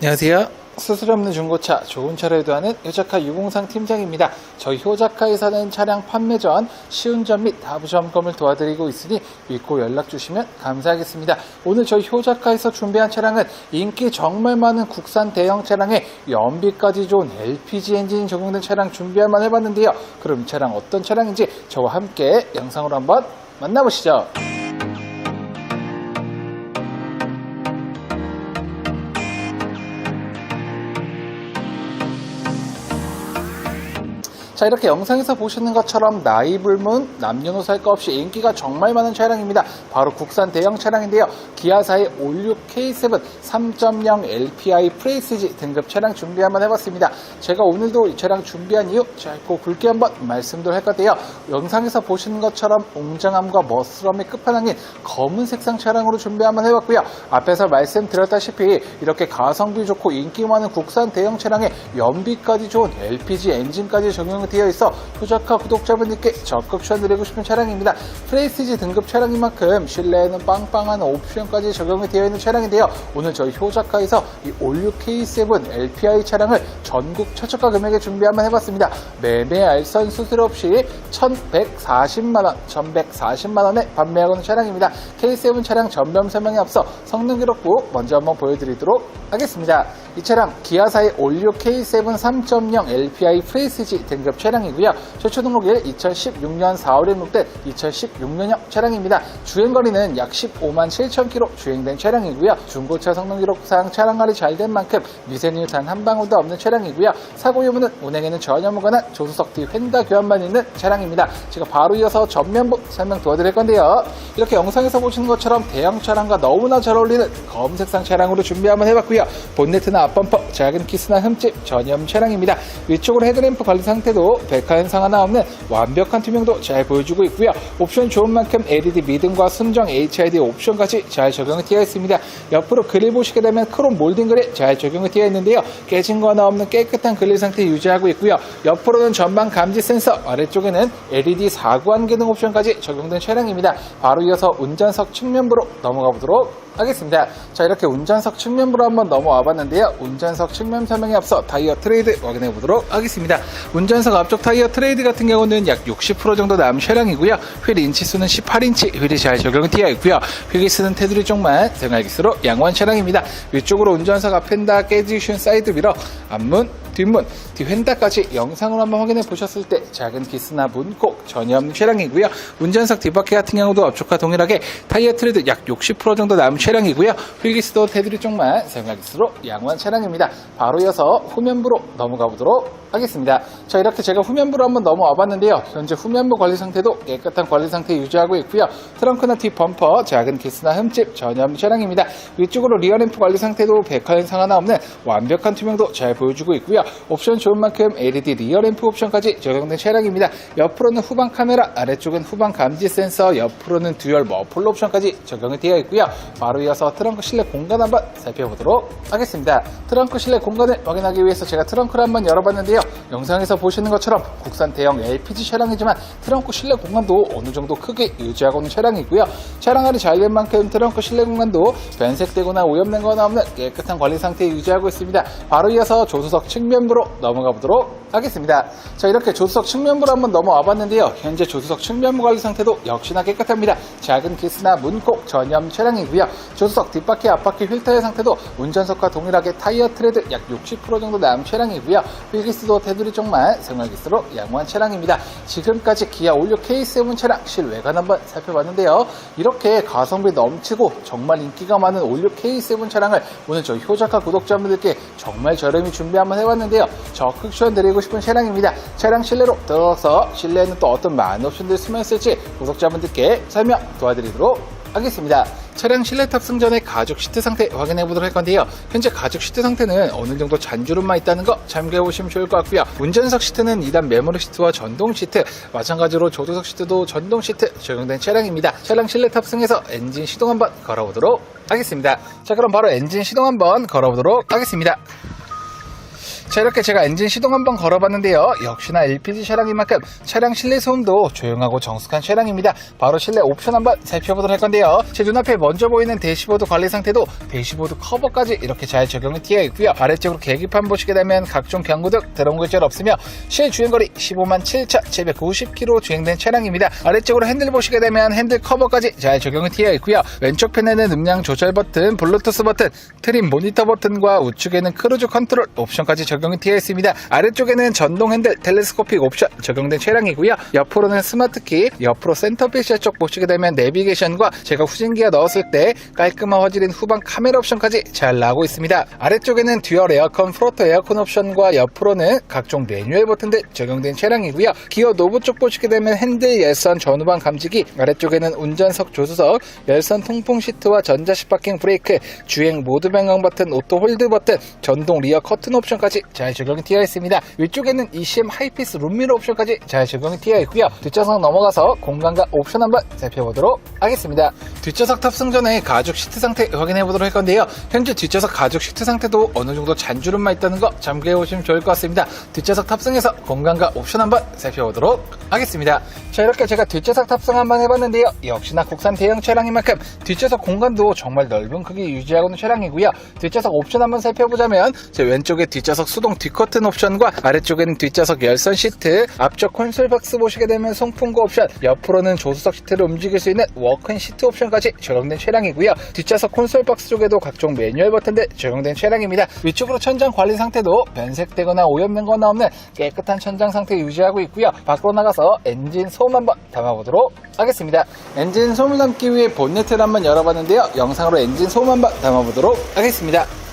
안녕하세요. 수술 없는 중고차 좋은 차를 유도하는 효자카 유공상 팀장입니다. 저희 효자카에서는 차량 판매 전 시운전 및 하부 점검을 도와드리고 있으니 믿고 연락 주시면 감사하겠습니다. 오늘 저희 효자카에서 준비한 차량은 인기 정말 많은 국산 대형 차량에 연비까지 좋은 LPG 엔진이 적용된 차량 준비할 만 해봤는데요. 그럼 이 차량 어떤 차량인지 저와 함께 영상으로 한번 만나보시죠. 자 이렇게 영상에서 보시는 것처럼 나이 불문 남녀노소 할 것 없이 인기가 정말 많은 차량입니다. 바로 국산 대형 차량인데요. 기아사의 올류 K7 3.0 LPI 프레시지 등급 차량 준비 한번 해봤습니다. 제가 오늘도 이 차량 준비한 이유 짧고 굵게 한번 말씀도 할 건데요. 영상에서 보시는 것처럼 웅장함과 멋스러움의 끝판왕인 검은 색상 차량으로 준비 한번 해봤고요. 앞에서 말씀드렸다시피 이렇게 가성비 좋고 인기 많은 국산 대형 차량에 연비까지 좋은 LPG 엔진까지 적용이 되어 있어 효자카 구독자분들께 적극 추천드리고 싶은 차량입니다. 프레스티지 등급 차량인 만큼 실내에는 빵빵한 옵션까지 적용이 되어 있는 차량인데요. 오늘 저희 효자카에서 이 올류 K7 LPI 차량을 전국 최저가 금액에 준비 한번 해봤습니다. 매매 알선 수수료 없이 1,140만원, 1,140만원에 판매하고 있는 차량입니다. K7 차량 전면 설명에 앞서 성능 기록부 먼저 한번 보여드리도록 하겠습니다. 이 차량 기아사의 올류 K7 3.0 LPI 프레시지 등급 차량이고요. 최초 등록일 2016년 4월에 등록된 2016년형 차량입니다. 주행거리는 약 15만 7천 킬로 주행된 차량이고요. 중고차 성능 기록상 차량 관리 잘 된 만큼 미세누 단한 방울도 없는 차량이고요. 사고 유무는 운행에는 전혀 무관한 조수석 뒤 휀다 교환만 있는 차량입니다. 제가 바로 이어서 전면부 설명 도와드릴 건데요. 이렇게 영상에서 보시는 것처럼 대형 차량과 너무나 잘 어울리는 검색상 차량으로 준비 한번 해봤고요. 본네트나 앞범퍼, 작은 키스나 흠집 전염 차량입니다. 위쪽으로 헤드램프 관리 상태도 백화 현상 하나 없는 완벽한 투명도 잘 보여주고 있고요. 옵션 좋은 만큼 LED 미등과 순정 HID 옵션까지 잘 적용이 되어 있습니다. 옆으로 그릴 보시게 되면 크롬 몰딩 그릴 잘 적용이 되어 있는데요. 깨진 거 하나 없는 깨끗한 그릴 상태 유지하고 있고요. 옆으로는 전방 감지 센서, 아래쪽에는 LED 사구안 기능 옵션까지 적용된 차량입니다. 바로 이어서 운전석 측면부로 넘어가 보도록 하겠습니다. 자 이렇게 운전석 측면부로 한번 넘어와 봤는데요. 운전석 측면 설명에 앞서 타이어 트레이드 확인해 보도록 하겠습니다. 운전석 앞쪽 타이어 트레이드 같은 경우는 약 60% 정도 남은 차량이고요. 휠 인치수는 18인치 휠이 잘 적용이 되어 있고요. 휠이 쓰는 테두리 쪽만 생활 기수로 양호한 차량입니다. 위쪽으로 운전석 앞 펜다 깨지기 쉬운 사이드 미러 앞문 뒷문, 뒤휀다까지 영상으로 한번 확인해 보셨을 때 작은 기스나 문콕 전혀 없는 차량이고요. 운전석 뒷바퀴 같은 경우도 앞쪽과 동일하게 타이어 트레드 약 60% 정도 남은 차량이고요. 휠기스도 테두리 쪽만 사용하기수로 양호한 차량입니다. 바로 이어서 후면부로 넘어가 보도록 하겠습니다. 자 이렇게 제가 후면부로 한번 넘어와 봤는데요. 현재 후면부 관리 상태도 깨끗한 관리 상태 유지하고 있고요. 트렁크나 뒷 범퍼, 작은 기스나 흠집 전혀 없는 차량입니다. 위쪽으로 리어램프 관리 상태도 백화 현상 하나 없는 완벽한 투명도 잘 보여주고 있고요. 옵션 좋은 만큼 LED 리어램프 옵션까지 적용된 차량입니다. 옆으로는 후방 카메라, 아래쪽은 후방 감지 센서, 옆으로는 듀얼 머플러 옵션까지 적용이 되어 있고요. 바로 이어서 트렁크 실내 공간 한번 살펴보도록 하겠습니다. 트렁크 실내 공간을 확인하기 위해서 제가 트렁크를 한번 열어봤는데요. 영상에서 보시는 것처럼 국산 대형 LPG 차량이지만 트렁크 실내 공간도 어느 정도 크게 유지하고 있는 차량이고요. 차량 안이 잘된 만큼 트렁크 실내 공간도 변색되거나 오염된 거나 없는 깨끗한 관리 상태 유지하고 있습니다. 바로 이어서 조수석 측면부로 넘어가 보도록 하겠습니다. 자 이렇게 조수석 측면부로 한번 넘어와 봤는데요. 현재 조수석 측면부 관리 상태도 역시나 깨끗합니다. 작은 키스나 문콕 전염 차량이고요. 조수석 뒷바퀴 앞바퀴 휠타의 상태도 운전석과 동일하게 타이어 트레드 약 60% 정도 남은 차량이고요. 휠기스도 테두리 쪽만 생활기스로 양호한 차량입니다. 지금까지 기아 올류 K7 차량 실외관 한번 살펴봤는데요. 이렇게 가성비 넘치고 정말 인기가 많은 올류 K7 차량을 오늘 저희 효자카 구독자분들께 정말 저렴히 준비 한번 해봤는데요. 적극 추천 드리고 싶은 차량입니다. 차량 실내로 들어가서 실내에는 또 어떤 많은 옵션들이 숨어 있을지 구독자분들께 설명 도와드리도록 하겠습니다. 차량 실내 탑승 전에 가죽 시트 상태 확인해 보도록 할 건데요. 현재 가죽 시트 상태는 어느 정도 잔주름만 있다는 거 참고해 보시면 좋을 것 같고요. 운전석 시트는 2단 메모리 시트와 전동 시트, 마찬가지로 조수석 시트도 전동 시트 적용된 차량입니다. 차량 실내 탑승해서 엔진 시동 한번 걸어보도록 하겠습니다. 자, 그럼 바로 엔진 시동 한번 걸어보도록 하겠습니다. 자 이렇게 제가 엔진 시동 한번 걸어봤는데요. 역시나 LPG 차량인 만큼 차량 실내 소음도 조용하고 정숙한 차량입니다. 바로 실내 옵션 한번 살펴보도록 할 건데요. 제 눈앞에 먼저 보이는 대시보드 관리 상태도 대시보드 커버까지 이렇게 잘 적용이 되어 있고요. 아래쪽으로 계기판 보시게 되면 각종 경고등 드럼 글자는 없으며 실 주행거리 15만 7,790km 주행된 차량입니다. 아래쪽으로 핸들 보시게 되면 핸들 커버까지 잘 적용이 되어 있고요. 왼쪽 편에는 음량 조절 버튼 블루투스 버튼 트림 모니터 버튼과 우측에는 크루즈 컨트롤 옵션까지 적용 이 되어 있습니다. 아래쪽에는 전동 핸들 텔레스코픽 옵션 적용된 차량이고요. 옆으로는 스마트키 옆으로 센터피시아 쪽 보시게 되면 내비게이션과 제가 후진기어 넣었을 때 깔끔한 화질인 후방 카메라 옵션까지 잘 나오고 있습니다. 아래쪽에는 듀얼 에어컨 프로토 에어컨 옵션과 옆으로는 각종 매뉴얼 버튼들 적용된 차량이고요. 기어 노브 쪽 보시게 되면 핸들 열선 전후방 감지기 아래쪽에는 운전석 조수석 열선 통풍 시트와 전자식 파킹 브레이크 주행 모드 변경 버튼 오토 홀드 버튼 전동 리어 커튼 옵션까지 잘 적용이 되어 있습니다. 위쪽에는 ECM 하이피스 룸미러 옵션까지 잘 적용이 되어 있고요. 뒷좌석 넘어가서 공간과 옵션 한번 살펴보도록 하겠습니다. 뒷좌석 탑승 전에 가죽 시트 상태 확인해 보도록 할 건데요. 현재 뒷좌석 가죽 시트 상태도 어느 정도 잔주름만 있다는 거 참고해 보시면 좋을 것 같습니다. 뒷좌석 탑승해서 공간과 옵션 한번 살펴보도록 하겠습니다. 자 이렇게 제가 뒷좌석 탑승 한번 해봤는데요. 역시나 국산 대형 차량인 만큼 뒷좌석 공간도 정말 넓은 크기 유지하고 있는 차량이고요. 뒷좌석 옵션 한번 살펴보자면 제 왼쪽에 뒷좌석 수동 뒷커튼 옵션과 아래쪽에는 뒷좌석 열선 시트 앞쪽 콘솔 박스 보시게 되면 송풍구 옵션 옆으로는 조수석 시트를 움직일 수 있는 워크인 시트 옵션까지 적용된 차량이고요. 뒷좌석 콘솔 박스 쪽에도 각종 매뉴얼 버튼들 적용된 차량입니다. 위쪽으로 천장 관리 상태도 변색되거나 오염된 거나 없는 깨끗한 천장 상태 유지하고 있고요. 밖으로 나가서 엔진 소음 한번 담아보도록 하겠습니다. 엔진 소음을 담기 위해 본네트를 한번 열어봤는데요. 영상으로 엔진 소음 한번 담아보도록 하겠습니다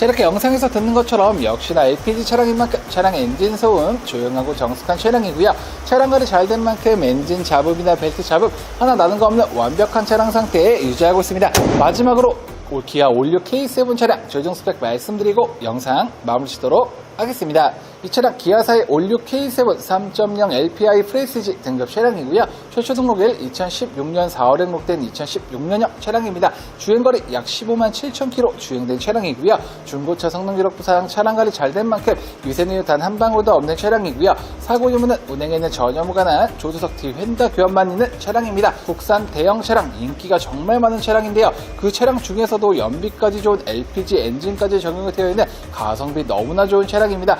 자 이렇게 영상에서 듣는 것처럼 역시나 LPG 차량인 만큼 차량 엔진 소음 조용하고 정숙한 차량이고요 차량 관리 잘 된 만큼 엔진 잡음이나 벨트 잡음 하나 나는 거 없는 완벽한 차량 상태에 유지하고 있습니다 마지막으로 올- 기아 올류 K7 차량 최종 스펙 말씀드리고 영상 마무리 짓도록 하겠습니다. 이 차량 기아사의 올류 K7 3.0 LPI 프레시지 등급 차량이고요. 최초 등록일 2016년 4월에 등록된 2016년형 차량입니다. 주행거리 약 15만 7천 킬로 주행된 차량이고요. 중고차 성능 기록 부상 차량 관리 잘 된 만큼 유세누유 단한 방울도 없는 차량이고요. 사고 유무는 운행에는 전혀 무관한 조수석 뒤 휀다 교환만 있는 차량입니다. 국산 대형 차량 인기가 정말 많은 차량인데요. 그 차량 중에서도 연비까지 좋은 LPG 엔진까지 적용이 되어 있는 가성비 너무나 좋은 차량입니다.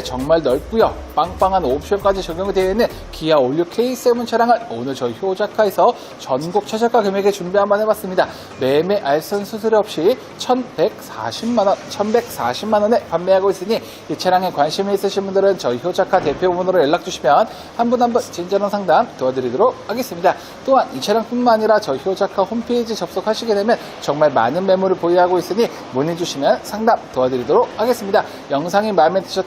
정말 넓고요. 빵빵한 옵션까지 적용이 되어 있는 기아 올류 K7 차량을 오늘 저희 효자카에서 전국 최저가 금액에 준비 한번 해봤습니다. 매매 알선 수수료 없이 1,140만원, 1,140만원에 판매하고 있으니 이 차량에 관심이 있으신 분들은 저희 효자카 대표번호로 연락주시면 한 분 한분 친절한 상담 도와드리도록 하겠습니다. 또한 이 차량뿐만 아니라 저희 효자카 홈페이지 접속하시게 되면 정말 많은 매물을 보유하고 있으니 문의주시면 상담 도와드리도록 하겠습니다. 영상이 마음에 드셨